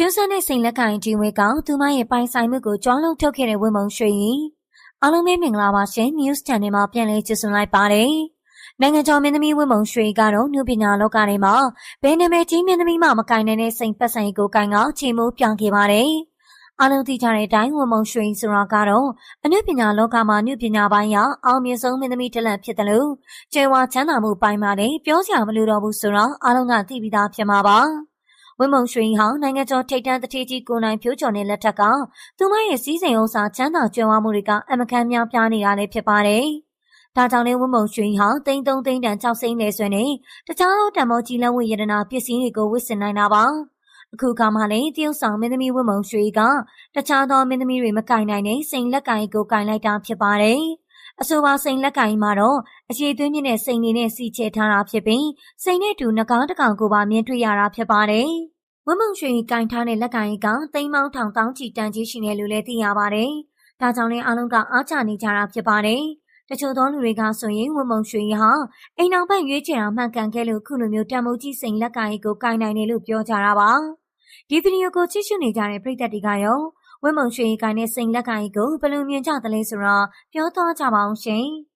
ကျင်းဆန်းတဲ့စိန်လက်ကင်ဒီဝဲကောင်သူမရဲ့ပိုင်ဆိုင်မှုကိုကြွားလုံးထုတ်ခဲ့တဲ့ဝင်းမုံရွှေကြီးအားလုံးပဲမင်္ဂလာပါရှင် News Channel မှာပြန်လည်ကြည့်စွလိုက်ပါတယ်နိုင်ငံတော်မင်းသမီးဝင်းမုံရွှေကတော့ new ပညာလောကထဲမှာဘယ်နာမည်ကြီးမင်းသမီးမှမကင်နိုင်တဲ့စိန်ပတ်ဆိုင်ကိုကင်ကချေမိုးပြောင်းခဲ့ပါတယ်အားလုံးသိကြတဲ့အတိုင်းဝင်းမုံရွှေဆိုတာကတော့အနုပညာလောကမှာနုပညာပိုင်းရအောင်မြင်ဆုံးမင်းသမီးတစ်လက်ဖြစ်တယ်လို့ကျေဝါချမ်းသာမှုပိုင်းမှာလည်းပြောစရာမလိုတော့ဘူးဆိုတော့အားလုံးကသိပြီးသားဖြစ်မှာပါ။ ဝင်းမုံရွှေဟောင်းနိုင်ငံကျော်ထိပ်တန်းတထေးကြီးကိုနိုင်ဖြိုးကျော်နဲ့လက်ထက်ကသူမရဲ့စီးစိမ်ဥစ္စာချမ်းသာကြွယ်ဝမှုတွေကအမကန်များပြားနေတာလည်းဖြစ်ပါတယ်။ဒါကြောင့်လည်းဝင်းမုံရွှေဟောင်းတိမ်တုံတိမ်တန်ကြောက်စိမ့်နေဆွေနဲ့တခြားသောတံမောကြီးလက်ဝဲရတနာပစ္စည်းတွေကိုဝစ်ဆင်နိုင်တာပါ။အခုကမှလည်းတရုတ်ဆောင်မင်းသမီးဝင်းမုံရွှေကတခြားသောမင်းသမီးတွေမကင်နိုင်တဲ့စိန်လက်ကင်ကိုကင်လိုက်တာဖြစ်ပါတယ်။ အဆိုပါစိန်လက်ကင်မှာတော့အခြေသွင်းမြင့်တဲ့စိန်နေနဲ့စီချဲထားတာဖြစ်ပြီးစိန်နဲ့တူနှကားတကောင်ကိုပါမြင်တွေ့ရတာဖြစ်ပါတယ်။ဝမုံရွှေကင်ထားတဲ့လက်ကင်ကသိမ်းမောင်းထောင်တောင်းချီတန်ကြီးရှိနေလို့လည်းသိရပါတယ်။ဒါကြောင့်လည်းအားလုံးကအားချနေကြတာဖြစ်ပါတယ်။တချို့သောလူတွေကဆိုရင်ဝမုံရွှေဟာအိမ်အောင်ဘက်ရွေးချယ်တာမှန်ကန်ခဲ့လို့ခုလိုမျိုးတံမိုးကြီးစိန်လက်ကင်ကိုကင်နိုင်တယ်လို့ပြောကြတာပါ။ဒီဗီဒီယိုကိုကြည့်ရှုနေကြတဲ့ပရိသတ်တွေကရော ဝမုံရွှေကင်တဲ့စိန်လက်ကင်ကိုဘယ်လိုမြင်ကြသလဲဆိုတော့ပြောသွားကြပါအောင်ရှင်။